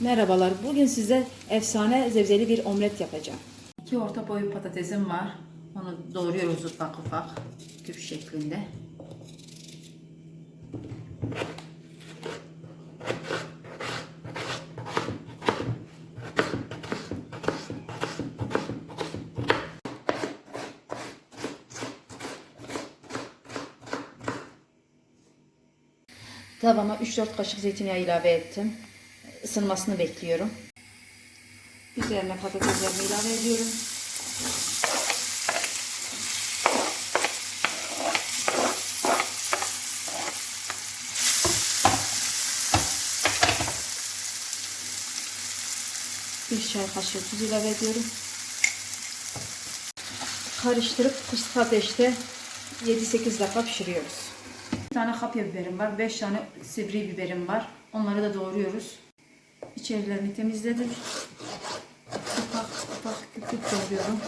Merhabalar. Bugün size efsane zevzeli bir omlet yapacağım. İki orta boy patatesim var. Onu doğruyoruz ufak ufak küp şeklinde. Tavama 3-4 kaşık zeytinyağı ilave ettim. Isınmasını bekliyorum. Üzerine patateslerimi ilave ediyorum. Bir çay kaşığı tuz ilave ediyorum. Karıştırıp kısık ateşte 7-8 dakika pişiriyoruz. Bir tane kapya biberim var, 5 tane sivri biberim var. Onları da doğruyoruz. İçerilerini temizledim. Ufak ufak küp küp doğruyorum.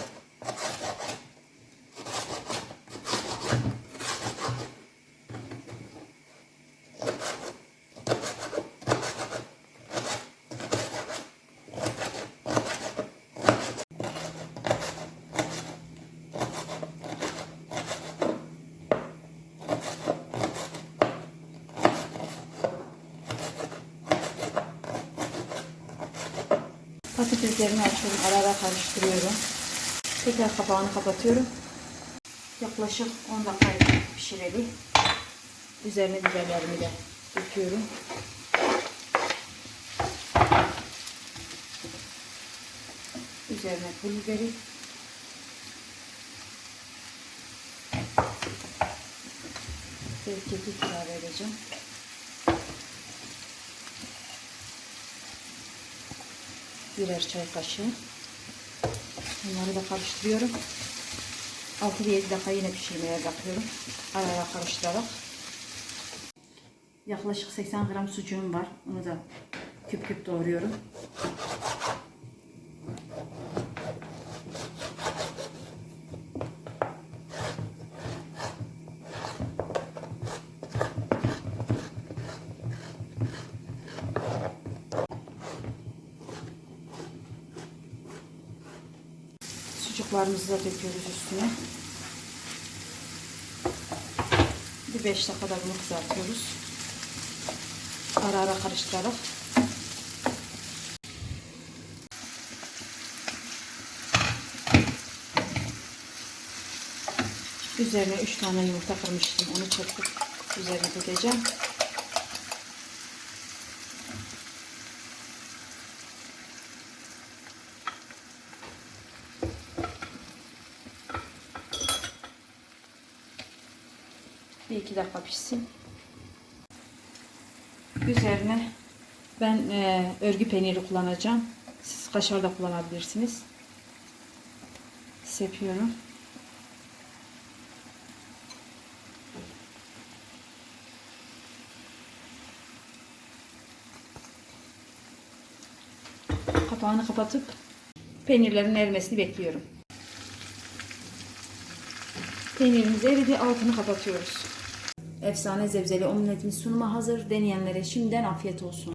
Patateslerimi açıyorum, ara ara karıştırıyorum. Tekrar kapağını kapatıyorum. Yaklaşık 10 dakika pişirelim. Üzerine biberlerimi de döküyorum. Üzerine pul biberi. Ve kekik ilave edeceğim. Birer çay kaşığı. Bunları da karıştırıyorum. 6-7 dakika yine pişirmeye bırakıyorum. Ara ara karıştırarak. Yaklaşık 80 gram sucuğum var. Onu da küp küp doğruyorum. Sucuklarımızı da döküyoruz üstüne. Bir 5 dakikada bunu kızartıyoruz. Ara ara karıştırarak. Üzerine 3 tane yumurta kırmıştım. Onu çırpıp üzerine dökeceğim. Bir iki dakika pişsin. Üzerine ben e, örgü peyniri kullanacağım. Siz kaşar da kullanabilirsiniz. Sepiyorum. Kapağını kapatıp peynirlerin erimesini bekliyorum. Peynirimiz eridi. Altını kapatıyoruz. Efsane zevzeli omletimiz sunuma hazır. Deneyenlere şimdiden afiyet olsun.